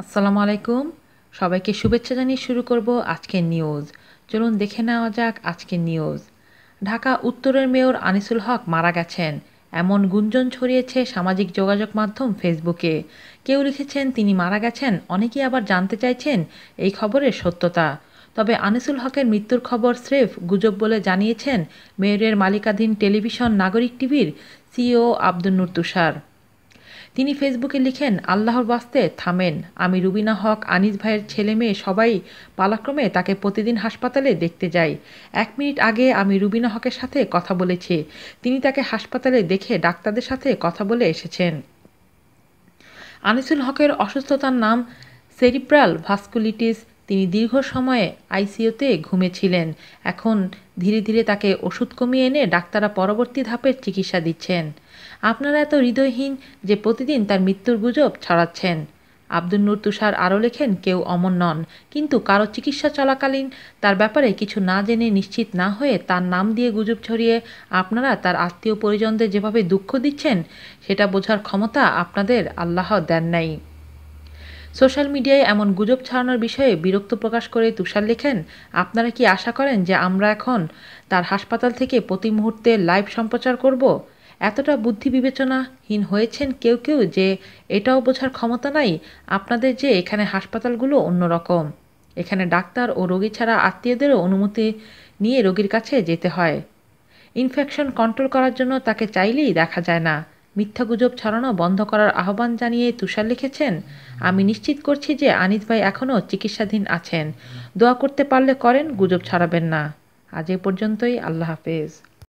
আসসালামু আলাইকুম। সবাইকে শুভেচ্ছা জানিয়ে শুরু করব আজকের নিউজ। চলুন দেখে নেওয়া যাক আজকের নিউজ। ঢাকা উত্তরের মেয়র আনিসুল হক মারা গেছেন। এমন গুঞ্জন ছড়িয়েছে সামাজিক যোগাযোগ মাধ্যম ফেসবুকে। কেউ লিখেছেন, তিনি মারা গেছেন। অনেকেই আবার জানতে চাইছেন এই খবরের সত্যতা। তবে আনিসুল হকের মৃত্যুর খবর স্রেফ গুজব বলে জানিয়েছেন মেয়রের মালিকাধীন টেলিভিশন নাগরিক টিভির সিও আব্দুল নুর তুষার। তিনি ফেসবুকে লিখেন, আল্লাহর বাস্তে থামেন। আমি রুবিনা হক, আনিস ভাইয়ের ছেলে মেয়ে, সবাই পালাক্রমে তাকে প্রতিদিন হাসপাতালে দেখতে যাই। এক মিনিট আগে আমি রুবিনা হকের সাথে কথা বলেছি। তিনি তাকে হাসপাতালে দেখে ডাক্তারদের সাথে কথা বলে এসেছেন। আনিসুল হকের অসুস্থতার নাম সেরিপ্রাল ভাস্কুলিটিস তিনি দীর্ঘ সময়ে আইসিইউতে ঘুমেছিলেন। এখন ধীরে ধীরে তাকে ওষুধ কমিয়ে এনে ডাক্তাররা পরবর্তী ধাপের চিকিৎসা দিচ্ছেন। আপনারা এত হৃদয়হীন যে প্রতিদিন তার মৃত্যুর গুজব ছড়াচ্ছেন। আব্দুল নূর তুষার আরও লেখেন, কেউ অমন নন। কিন্তু কারও চিকিৎসা চলাকালীন তার ব্যাপারে কিছু না জেনে নিশ্চিত না হয়ে তার নাম দিয়ে গুজব ছড়িয়ে আপনারা তার আত্মীয় পরিজনদের যেভাবে দুঃখ দিচ্ছেন, সেটা বোঝার ক্ষমতা আপনাদের আল্লাহ দেন নাই। সোশ্যাল মিডিয়ায় এমন গুজব ছড়ানোর বিষয়ে বিরক্ত প্রকাশ করে তুষার লেখেন, আপনারা কি আশা করেন যে আমরা এখন তার হাসপাতাল থেকে প্রতি মুহূর্তে লাইভ সম্প্রচার করব? এতটা বুদ্ধি বিবেচনাহীন হয়েছেন কেউ কেউ যে এটাও বোঝার ক্ষমতা নাই, আপনাদের যে এখানে হাসপাতালগুলো অন্যরকম। এখানে ডাক্তার ও রোগী ছাড়া আত্মীয়দেরও অনুমতি নিয়ে রোগীর কাছে যেতে হয়। ইনফেকশন কন্ট্রোল করার জন্য তাকে চাইলেই দেখা যায় না। মিথ্যা গুজব ছড়ানো বন্ধ করার আহ্বান জানিয়ে তুষার লিখেছেন, আমি নিশ্চিত করছি যে আনিস ভাই এখনও চিকিৎসাধীন আছেন। দোয়া করতে পারলে করেন, গুজব ছড়াবেন না। আজ এ পর্যন্তই, আল্লাহ হাফেজ।